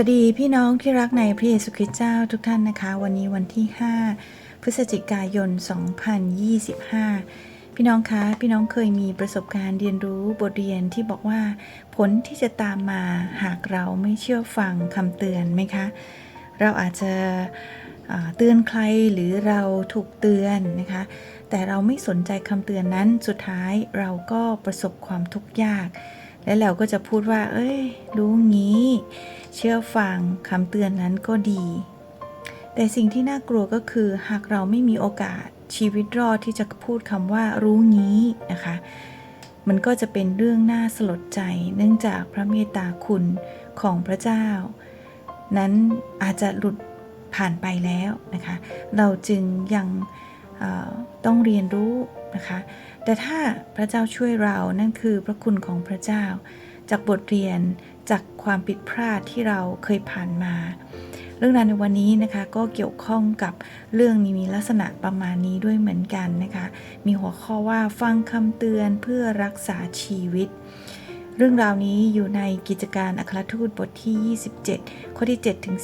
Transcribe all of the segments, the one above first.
วัสดีพี่น้องที่รักในพระเยซูคริสต์เจ้าทุกท่านนะคะ วันนี้วันที่ 5 พฤศจิกายน 2025 พี่น้องคะ พี่น้องเคยมีประสบการณ์เรียนรู้บทเรียนที่บอกว่า ผลที่จะตามมาหากเราไม่เชื่อฟังคำเตือนไหมคะ เราอาจจะเตือนใครหรือเราถูกเตือนนะคะ แต่เราไม่สนใจคำเตือนนั้นสุดท้ายเราก็ประสบความทุกข์ยาก และเราก็จะพูดว่า เอ้ย รู้งี้ เชื่อฟังคำเตือนนั้นก็ดี แต่สิ่งที่น่ากลัวก็คือ หากเราไม่มีโอกาสชีวิตรอดที่จะพูดคำว่ารู้งี้นะคะ มันก็จะเป็นเรื่องน่าสลดใจ เนื่องจากพระเมตตาคุณของพระเจ้า นั้นอาจจะหลุดผ่านไปแล้วนะคะ เราจึงยังต้องเรียนรู้ นะคะ แต่ถ้าพระเจ้าช่วยเรานั่นคือพระคุณของพระเจ้า จากบทเรียนจากความผิดพลาดที่เราเคยผ่านมา เรื่องราวในวันนี้นะคะก็เกี่ยวข้องกับเรื่องนี้มีลักษณะประมาณนี้ด้วยเหมือนกันนะคะ มีหัวข้อว่าฟังคำเตือนเพื่อรักษาชีวิต เรื่องราวนี้อยู่ในกิจการอัครทูตบทที่ 27 ข้อที่ 7 ถึง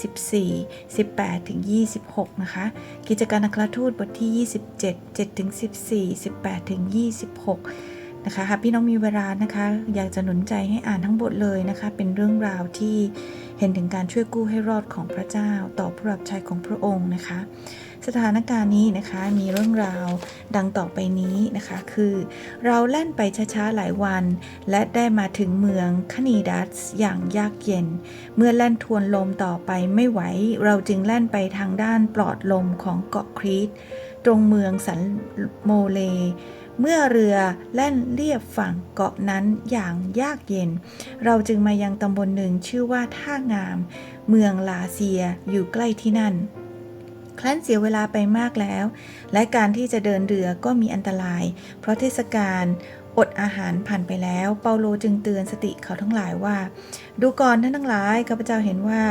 14 18 ถึง 26 นะคะ กิจการอัครทูตบทที่ 27 7 ถึง 14 18 ถึง 26 นะคะหากพี่น้องมีเวลานะคะ อยากจะหนุนใจให้อ่านทั้งบทเลยนะคะ เป็นเรื่องราวที่เห็นถึงการช่วยกู้ให้รอดของพระเจ้า ต่อผู้รับใช้ของพระองค์นะคะ สถานการณ์นี้นะคะมีเรื่องราวดังต่อไปนี้นะคะ คือ เราแล่นไปช้าๆหลายวัน และได้มาถึงเมืองคณีดัสอย่างยากเย็น เมื่อแล่นทวนลมต่อไปไม่ไหว เราจึงแล่นไปทางด้านปลอดลมของเกาะครีตตรงเมืองสันโมเล เมื่อเรือแล่นเลียบฝั่งเกาะนั้นอย่างยากเย็น เราจึงมายังตำบลหนึ่งชื่อว่าท่างาม เมืองลาเซียอยู่ใกล้ที่นั่น ครั้นเสียเวลาไปมากแล้ว และการที่จะเดินเรือก็มีอันตราย เพราะเทศกาลอดอาหารผ่านไปแล้ว เปาโลจึงเตือนสติเขาทั้งหลายว่า ดูก่อนท่านทั้งหลายข้าพเจ้าเห็นว่า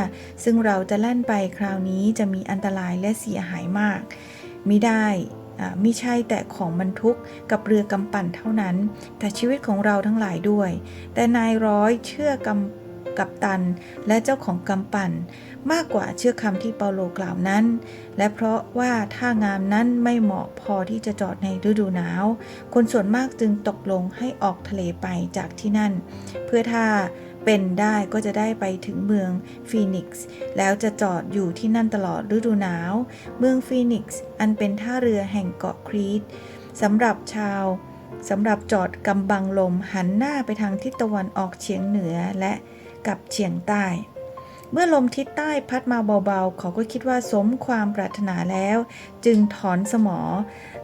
ซึ่งเราจะแล่นไปคราวนี้จะมีอันตรายและเสียหายมากมิได้ มิใช่แต่ของบรรทุกกับเรือกำปั่นเท่านั้น แต่ชีวิตของเราทั้งหลายด้วย แต่นายร้อยเชื่อกำกับตัน และเจ้าของกำปั่น มากกว่าเชื่อคำที่เปาโลกล่าวนั้น และเพราะว่าท่างามนั้นไม่เหมาะพอที่จะจอดในฤดูหนาว คนส่วนมากจึงตกลงให้ออกทะเลไปจากที่นั่น เพื่อถ้า เป็นได้ก็จะได้ไปถึงเมืองฟีนิกซ์แล้วจะจอดอยู่ที่นั่นตลอดฤดูหนาว เมืองฟีนิกซ์อันเป็นท่าเรือแห่งเกาะครีตสำหรับชาวสำหรับจอดกำบังลมหันหน้าไปทางทิศตะวันออกเฉียงเหนือและกับเฉียงใต้ เมื่อลมทิศใต้พัดมาเบาๆ เขาก็คิดว่าสมความปรารถนาแล้ว จึงถอนสมอ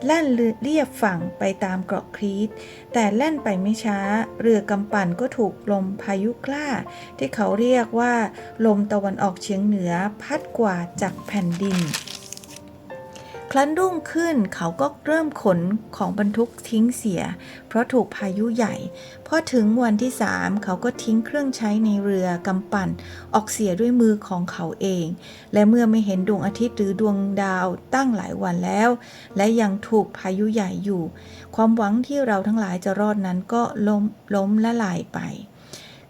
แล่นเรียบฝั่งไปตามเกาะครีต แต่แล่นไปไม่ช้า เรือกำปั่นก็ถูกลมพายุกล้า ที่เขาเรียกว่า ลมตะวันออกเฉียงเหนือพัดกว่าดจากแผ่นดิน ครั้นรุ่งขึ้นเขาก็เริ่มขนของบรรทุกทิ้งเสีย เพราะถูกพายุใหญ่ พอถึงวันที่สามเขาก็ทิ้งเครื่องใช้ในเรือกำปั่น ออกเสียด้วยมือของเขาเอง และเมื่อไม่เห็นดวงอาทิตย์หรือดวงดาวตั้งหลายวันแล้ว และยังถูกพายุใหญ่อยู่ ความหวังที่เราทั้งหลายจะรอดนั้นก็ล้มล้มละลายไป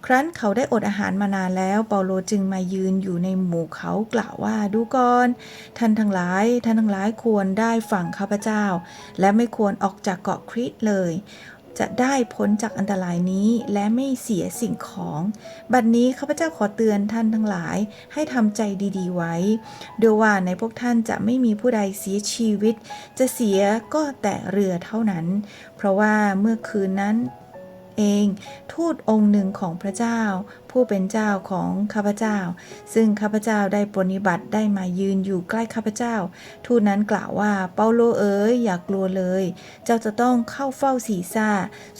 ครั้นเขาได้อดอาหารมานานแล้ว เปาโลจึงมายืนอยู่ในหมู่เขากล่าวว่าดูก่อนท่านทั้งหลาย ท่านทั้งหลายควรได้ฝั่งข้าพเจ้า และไม่ควรออกจากเกาะคริตเลย จะได้พ้นจากอันตรายนี้และไม่เสียสิ่งของ บัดนี้ข้าพเจ้าขอเตือนท่านทั้งหลายให้ทำใจดีๆไว้โดยว่าในพวกท่านจะไม่มีผู้ใดเสียชีวิต จะเสียก็แต่เรือเท่านั้น เพราะว่าเมื่อคืนนั้น เอง ทูตองค์หนึ่งของพระเจ้า ผู้เป็นเจ้าของข้าพเจ้า ซึ่งข้าพเจ้าได้ปรนิบัติได้มายืนอยู่ใกล้ข้าพเจ้า ทูตนั้นกล่าวว่าเปาโลเอ๋ยอย่ากลัวเลย เจ้าจะต้องเข้าเฝ้าสีซ่า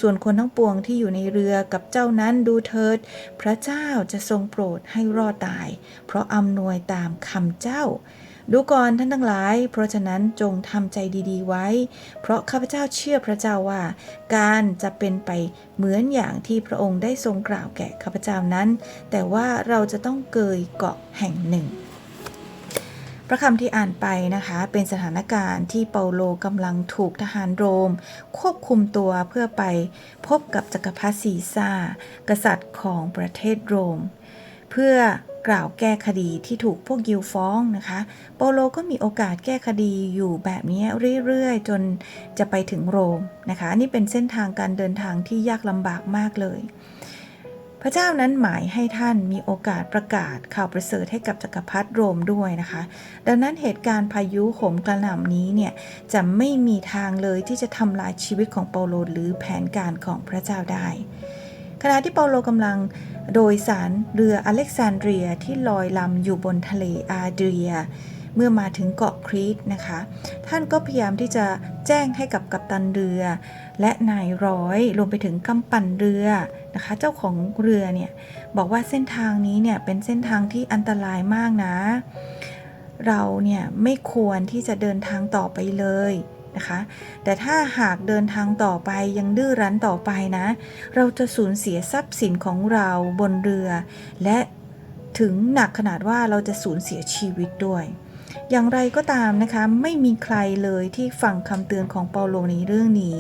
ส่วนคนทั้งปวงที่อยู่ในเรือกับเจ้านั้นดูเถิด พระเจ้าจะทรงโปรดให้รอดตาย เพราะอำนวยตามคำเจ้า ดูก่อนท่านทั้งหลาย เพราะฉะนั้นจงทำใจดีๆไว้ เพราะข้าพเจ้าเชื่อพระเจ้าว่า การจะเป็นไปเหมือนอย่างที่พระองค์ได้ทรงกล่าวแก่ข้าพเจ้านั้น แต่ว่าเราจะต้องเกยเกาะแห่งหนึ่งพระคำที่อ่านไปนะคะเป็นสถานการณ์ที่เปาโลกำลังถูกทหารโรม ควบคุมตัวเพื่อไปพบกับจักรพรรดิซีซ่า กษัตริย์ของประเทศโรม เพื่อ กล่าวแก้คดีที่ถูกพวกยิวฟ้องนะคะเปโลก็มีโอกาสแก้คดีอยู่แบบนี้เรื่อยๆ จนจะไปถึงโรมนะคะ นี่เป็นเส้นทางการเดินทางที่ยากลำบากมากเลย พระเจ้านั้นหมายให้ท่านมีโอกาสประกาศข่าวประเสริฐให้กับจักรพรรดิโรมด้วยนะคะ ดังนั้นเหตุการณ์พายุโหมกระหน่ำนี้เนี่ยจะไม่มีทางเลยที่จะทำลายชีวิตของเปาโลหรือแผนการของพระเจ้าได้ ขณะที่เปาโลกำลังโดยสารเรืออเล็กซานเดรียที่ลอยลำอยู่บนทะเลอาเดรีย เมื่อมาถึงเกาะครีตนะคะ ท่านก็พยายามที่จะแจ้งให้กับกัปตันเรือ และนายร้อยรวมไปถึงกำปั่นเรือนะคะ เจ้าของเรือเนี่ยบอกว่าเส้นทางนี้เนี่ยเป็นเส้นทางที่อันตรายมากนะ เราเนี่ยไม่ควรที่จะเดินทางต่อไปเลย นะคะ แต่ถ้าหากเดินทางต่อไปยังดื้อรั้นต่อไปนะ เราจะสูญเสียทรัพย์สินของเราบนเรือ และถึงหนักขนาดว่าเราจะสูญเสียชีวิตด้วย อย่างไรก็ตามนะคะ ไม่มีใครเลยที่ฟังคำเตือนของเปาโลในเรื่องนี้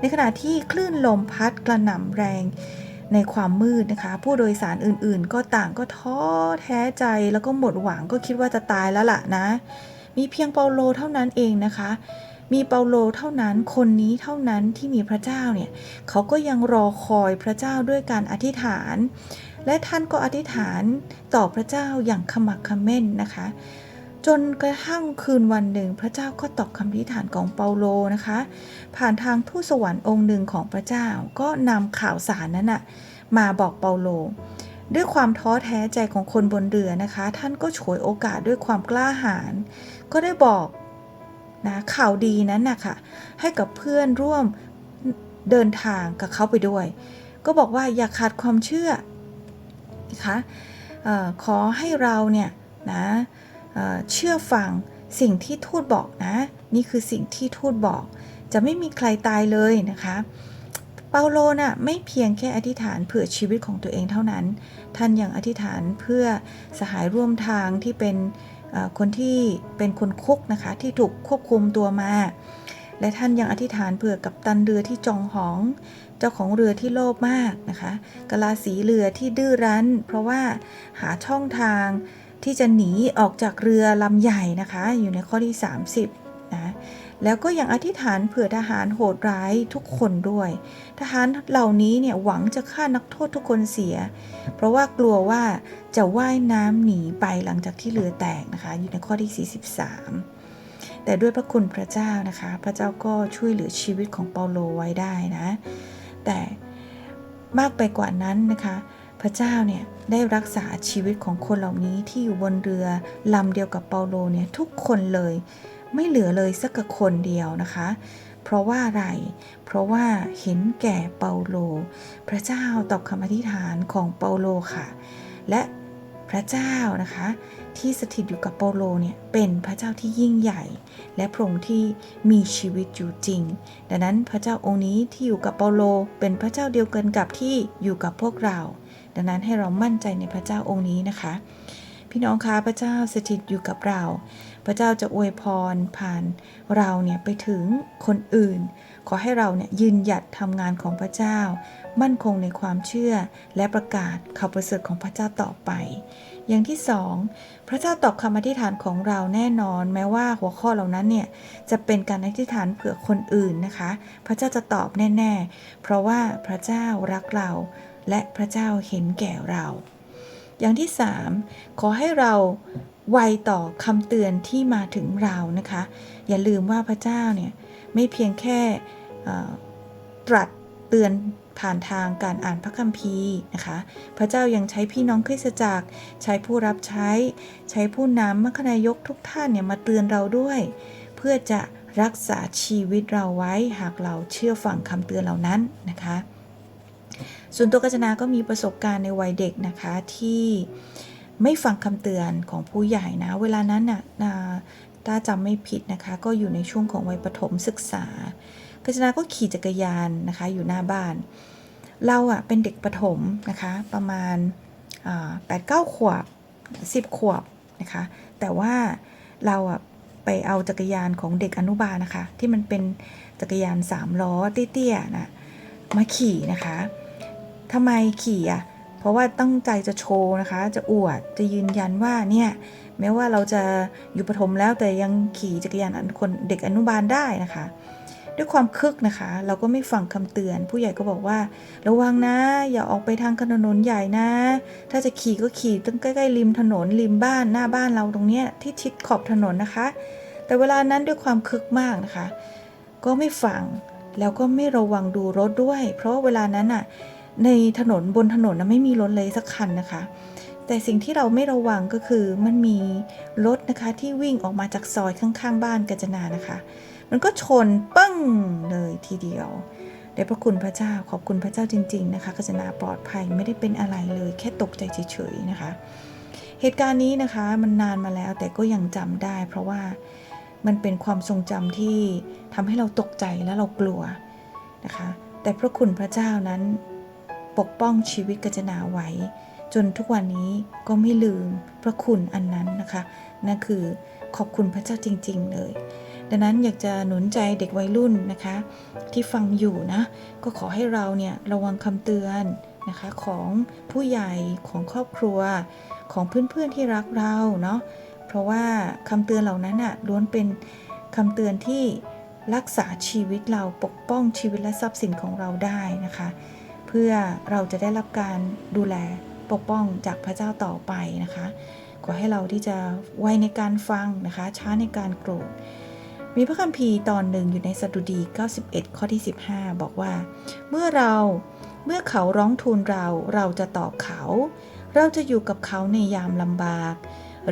ในขณะที่คลื่นลมพัดกระหน่ำแรงในความมืดนะคะ ผู้โดยสารอื่นๆ ก็ต่างก็ท้อแท้ใจแล้วก็หมดหวังก็คิดว่าจะตายแล้วล่ะนะ มีเพียงเปาโลเท่านั้นเองนะคะ มีเปาโลเท่านั้นคนนี้เท่านั้นที่มีพระเจ้าเนี่ยเขาก็ยังรอคอยพระเจ้าด้วยการอธิษฐาน และท่านก็อธิษฐานต่อพระเจ้าอย่างขมักขม้นนะคะ จนกระทั่งคืนวันหนึ่งพระเจ้าก็ตอบคำอธิษฐานของเปาโลนะคะ ผ่านทางทูตสวรรค์องค์หนึ่งของพระเจ้าก็นำข่าวสารนั้นนะมาบอกเปาโลด้วยความท้อแท้ใจของคนบนเรือนะคะ ท่านก็ฉวยโอกาสด้วยความกล้าหาญก็ได้บอก นะข่าวดีนั้นนะคะให้กับเพื่อนร่วมเดินทางกับเขาไปด้วย ก็บอกว่าอย่าขาดความเชื่อนะคะออขอให้เราเนี่ยนะเเชื่อฟังสิ่งที่ทูตบอกนะ นี่คือสิ่งที่ทูตบอก จะไม่มีใครตายเลยนะคะเปาโลน่ะไม่เพียงแค่อธิษฐานเผื่อชีวิตของตัวเองเท่านั้น ท่านยังอธิษฐานเพื่อสหายร่วมทางที่เป็น คนที่เป็นคนคุกนะคะที่ถูกควบคุมตัวมา และท่านยังอธิษฐานเผื่อกับตันเรือที่จองหอง เจ้าของเรือที่โลภมากนะคะกะลาสีเรือที่ดื้อรั้น เพราะว่าหาช่องทางที่จะหนีออกจากเรือลำใหญ่นะคะ อยู่ในข้อที่ 30นะ แล้วก็ยังอธิษฐานเผื่อทหารโหดร้ายทุกคนด้วย ทหารเหล่านี้เนี่ยหวังจะฆ่านักโทษทุกคนเสีย เพราะว่ากลัวว่าจะว่ายน้ำหนีไปหลังจากที่เรือแตกนะคะ อยู่ในข้อที่ 43 แต่ด้วยพระคุณพระเจ้านะคะ พระเจ้าก็ช่วยเหลือชีวิตของเปาโลไว้ได้นะ แต่มากไปกว่านั้นนะคะ พระเจ้าเนี่ยได้รักษาชีวิตของคนเหล่านี้ที่อยู่บนเรือลำเดียวกับเปาโลเนี่ยทุกคนเลย ไม่เหลือเลยสักคนเดียวนะคะ เพราะว่าอะไร เพราะว่าเห็นแก่เปาโล พระเจ้าตอบคำอธิษฐานของเปาโลค่ะ และพระเจ้านะคะ ที่สถิตอยู่กับเปาโลเนี่ยเป็นพระเจ้าที่ยิ่งใหญ่ และพระองค์ที่มีชีวิตอยู่จริง ดังนั้นพระเจ้าองค์นี้ที่อยู่กับเปาโล เป็นพระเจ้าเดียวกันกับที่อยู่กับพวกเรา ดังนั้นให้เรามั่นใจในพระเจ้าองค์นี้นะคะ พี่น้องคะพระเจ้าสถิตอยู่กับเรา พระเจ้าจะอวยพรผ่านเราเนี่ยไปถึงคนอื่น ขอให้เราเนี่ยยืนหยัดทำงานของพระเจ้า มั่นคงในความเชื่อและประกาศข่าวประเสริฐของพระเจ้าต่อไป อย่างที่สองพระเจ้าตอบคำอธิษฐานของเราแน่นอน แม้ว่าหัวข้อเหล่านั้นเนี่ยจะเป็นการอธิษฐานเผื่อคนอื่นนะคะ พระเจ้าจะตอบแน่ ๆ เพราะว่าพระเจ้ารักเรา และพระเจ้าเห็นแก่เราอย่างที่ 3 ขอให้เรา ไวต่อคำเตือนที่มาถึงเรานะคะ อย่าลืมว่าพระเจ้าเนี่ยไม่เพียงแค่ตรัสเตือนผ่านทางการอ่านพระคัมภีร์นะคะ พระเจ้ายังใช้พี่น้องคริสตจักร ใช้ผู้รับใช้ ใช้ผู้นำมัคคายกทุกท่านเนี่ยมาเตือนเราด้วย เพื่อจะรักษาชีวิตเราไว้หากเราเชื่อฟังคำเตือนเหล่านั้นนะคะ ส่วนตัวกัจนาก็มีประสบการณ์ในวัยเด็กนะคะที่ ไม่ฟังคำเตือนของผู้ใหญ่นะ เวลานั้นน่ะอ่าถ้าจำไม่ผิดนะคะ ก็อยู่ในช่วงของวัยประถมศึกษากัจนาก็ขี่จักรยานนะคะ อยู่หน้าบ้าน เราอะเป็นเด็กประถมนะคะ ประมาณแปดเก้าขวบสิบขวบนะคะ แต่ว่าเราอะไปเอาจักรยานของเด็กอนุบาลนะคะ ที่มันเป็นจักรยานสามล้อเตี้ยๆนะมาขี่นะคะทำไมขี่อะ ราะว่าตั้งใจจะโชว์นะคะ จะอวด จะยืนยันว่าเนี่ยแม้ว่าเราจะอยู่ประถมแล้วแต่ยังขี่จักรยานคนเด็กอนุบาลได้นะคะ ด้วยความคึกนะคะ เราก็ไม่ฟังคำเตือน ผู้ใหญ่ก็บอกว่า ระวังนะ อย่าออกไปทางถนนใหญ่นะ ถ้าจะขี่ก็ขี่ตั้งใกล้ๆริมถนนริมบ้านหน้าบ้านเราตรงเนี้ยที่ชิดขอบถนนนะคะ แต่เวลานั้นด้วยความคึกมากนะคะ ก็ไม่ฟังแล้วก็ไม่ระวังดูรถด้วย เพราะเวลานั้นอะ ในถนนบนถนนนะไม่มีรถเลยสักคันนะคะ แต่สิ่งที่เราไม่ระวังก็คือมันมีรถนะคะที่วิ่งออกมาจากซอยข้างๆ บ้านกัจนานะคะ มันก็ชนปึ้งเลยทีเดียวได้พระคุณพระเจ้าขอบคุณพระเจ้าจริง ๆ นะคะกัจนาปลอดภัยไม่ได้เป็นอะไรเลย แค่ตกใจเฉยๆนะคะ เหตุการณ์นี้นะคะมันนานมาแล้วแต่ก็ยังจำได้ เพราะว่ามันเป็นความทรงจำที่ทำให้เราตกใจและเรากลัวนะคะ แต่พระคุณพระเจ้านั้น ปกป้องชีวิตกัญจนาไว้ จนทุกวันนี้ก็ไม่ลืมพระคุณอันนั้นนะคะนั่นคือขอบคุณพระเจ้าจริง ๆ เลย ดังนั้นอยากจะหนุนใจเด็กวัยรุ่นนะคะ ที่ฟังอยู่นะ ก็ขอให้เราเนี่ยระวังคำเตือนนะคะของผู้ใหญ่ของครอบครัวของเพื่อนๆที่รักเราเนาะเพราะว่าคำเตือนเหล่านั้นอะล้วนเป็นคำเตือนที่รักษาชีวิตเราปกป้องชีวิตและทรัพย์สินของเราได้นะคะ พื่อเราจะได้รับการดูแลปกป้องจากพระเจ้าต่อไปนะคะขอให้เราที่จะไวในการฟังนะคะ ช้าในการโกรธมีพระคัมภีร์ตอนหนึ่งอยู่ในสดุดี 91 ข้อที่ 15 บอกว่า เมื่อเราเมื่อเขาร้องทูลเราเราจะตอบเขา เราจะอยู่กับเขาในยามลำบาก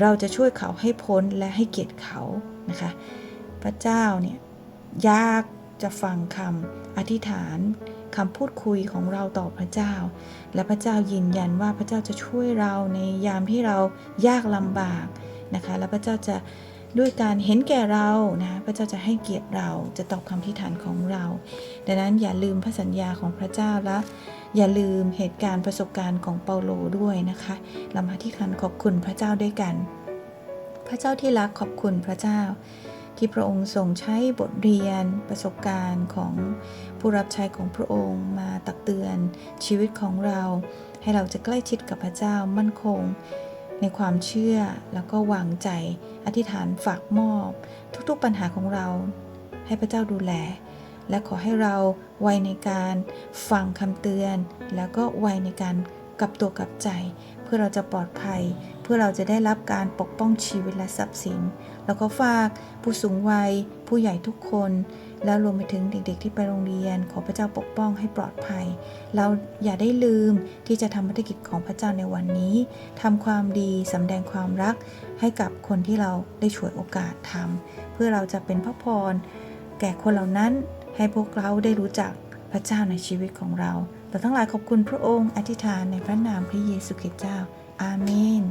เราจะช่วยเขาให้พ้นและให้เกียรติเขานะคะ พระเจ้าเนี่ยยากจะฟังคำอธิษฐาน คำพูดคุยของเราต่อพระเจ้า และพระเจ้ายืนยันว่าพระเจ้าจะช่วยเราในยามที่เรายากลำบากนะคะ และพระเจ้าจะด้วยการเห็นแก่เรานะพระเจ้าจะให้เกียรติเราจะตอบคำอธิษฐานของเรา ดังนั้นอย่าลืมพระสัญญาของพระเจ้าและอย่าลืมเหตุการณ์ประสบการณ์ของเปาโลด้วยนะคะเรามาที่คันขอบคุณพระเจ้าด้วยกัน พระเจ้าที่รักขอบคุณพระเจ้า ที่พระองค์ทรงใช้บทเรียนประสบการณ์ของ ผู้รับใช้ของพระองค์มาตักเตือนชีวิตของเรา ให้เราจะใกล้ชิดกับพระเจ้ามั่นคง ในความเชื่อแล้วก็วางใจ อธิษฐานฝากมอบ ทุกๆปัญหาของเรา ให้พระเจ้าดูแล และขอให้เราไวในการฟังคำเตือน แล้วก็ไวในการกลับตัวกลับใจ เพื่อเราจะปลอดภัย เพื่อเราจะได้รับการปกป้องชีวิตและทรัพย์สิน แล้วก็ฝากผู้สูงวัย ผู้ใหญ่ทุกคน แล้วรวมไปถึงเด็กๆที่ไปโรงเรียน ขอพระเจ้าปกป้องให้ปลอดภัย เราอย่าได้ลืมที่จะทำภารกิจของพระเจ้าในวันนี้ทำความดีสำแดงความรักให้กับคนที่เราได้ฉวยโอกาสทำเพื่อเราจะเป็นพระพร แก่คนเหล่านั้นให้พวกเราได้รู้จักพระเจ้าในชีวิตของเราเราทั้งหลายขอบคุณพระองค์อธิษฐานในพระนามพระเยซูคริสต์เจ้า อาเมน